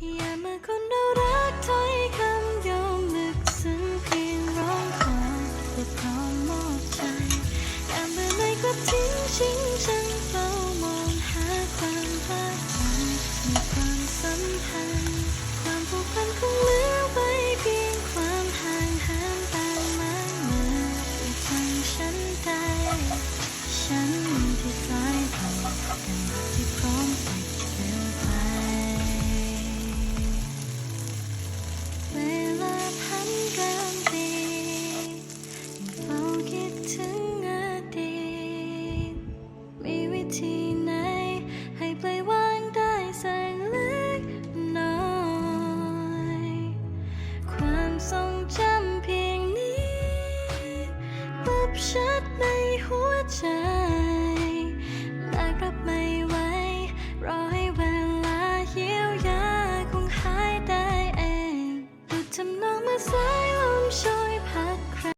อย่ามาคนเรารักถ้อยคำยอมลึกซึ้งเพียงร้องขอแต่พร้อมมอบใจอย่าเมื่อไม่ก็ทิ้งชิงฉันเฝ้ามองหาความภาคภูมิในความสัมพันธ์ ใจแลกรับไม่ไหวรอให้เวลาเยียวยาคงหายได้เองดูทำนองเมื่อสายลมโชย